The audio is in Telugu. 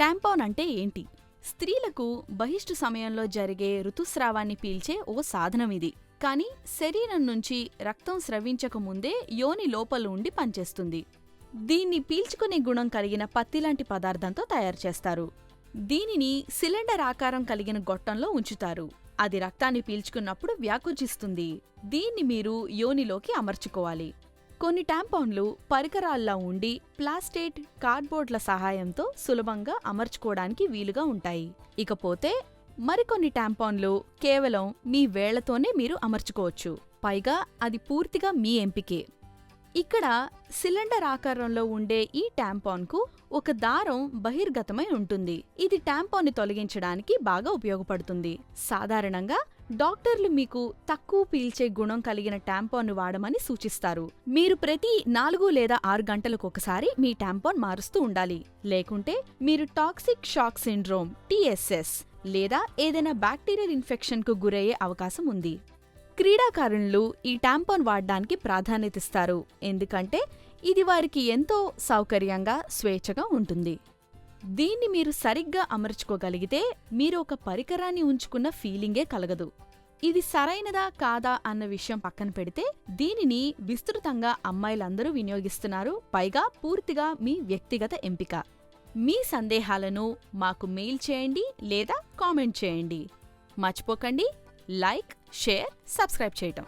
ట్యాంపాన్ అంటే ఏంటి? స్త్రీలకు బహిష్టు సమయంలో జరిగే ఋతుస్రావాన్ని పీల్చే ఓ సాధనం ఇది. కానీ శరీరం నుంచి రక్తం స్రవించక ముందే యోని లోపల ఉండి పనిచేస్తుంది. దీన్ని పీల్చుకునే గుణం కలిగిన పత్తిలాంటి పదార్థంతో తయారు చేస్తారు. దీనిని సిలిండర్ ఆకారం కలిగిన గొట్టంలో ఉంచుతారు. అది రక్తాన్ని పీల్చుకున్నప్పుడు వ్యాకుచిస్తుంది దీన్ని మీరు యోనిలోకి అమర్చుకోవాలి. కొన్ని టాంపాన్లు పరికరాల్లా ఉండి ప్లాస్టేట్ కార్డ్బోర్డ్ల సహాయంతో సులభంగా అమర్చుకోవడానికి వీలుగా ఉంటాయి. ఇకపోతే మరికొన్ని టాంపాన్లు కేవలం మీ వేళ్ళతోనే మీరు అమర్చుకోవచ్చు. పైగా అది పూర్తిగా మీ ఎంపికే. ఇక్కడ సిలిండర్ ఆకారంలో ఉండే ఈ ట్యాంపాన్కు ఒక దారం బహిర్గతమై ఉంటుంది. ఇది ట్యాంపాన్ని తొలగించడానికి బాగా ఉపయోగపడుతుంది. సాధారణంగా డాక్టర్లు మీకు తక్కువ పీల్చే గుణం కలిగిన ట్యాంపాన్ను వాడమని సూచిస్తారు. మీరు ప్రతి నాలుగు లేదా ఆరు గంటలకు ఒకసారి మీ ట్యాంపాన్ మారుస్తూ ఉండాలి. లేకుంటే మీరు టాక్సిక్ షాక్ సిండ్రోమ్ టీఎస్ఎస్ లేదా ఏదైనా బ్యాక్టీరియల్ ఇన్ఫెక్షన్కు గురయ్యే అవకాశం ఉంది. క్రీడాకారులు ఈ ట్యాంపాన్ వాడడానికి ప్రాధాన్యతిస్తారు ఎందుకంటే ఇది వారికి ఎంతో సౌకర్యంగా స్వేచ్ఛగా ఉంటుంది. దీన్ని మీరు సరిగ్గా అమర్చుకోగలిగితే మీరు ఒక పరికరాన్ని ఉంచుకున్న ఫీలింగే కలగదు. ఇది సరైనదా కాదా అన్న విషయం పక్కన పెడితే దీనిని విస్తృతంగా అమ్మాయిలందరూ వినియోగిస్తున్నారు పైగా పూర్తిగా మీ వ్యక్తిగత ఎంపిక. మీ సందేహాలను మాకు మెయిల్ చేయండి లేదా కామెంట్ చేయండి. మర్చిపోకండి లైక్ షేర్ సబ్స్క్రైబ్ చేయటం.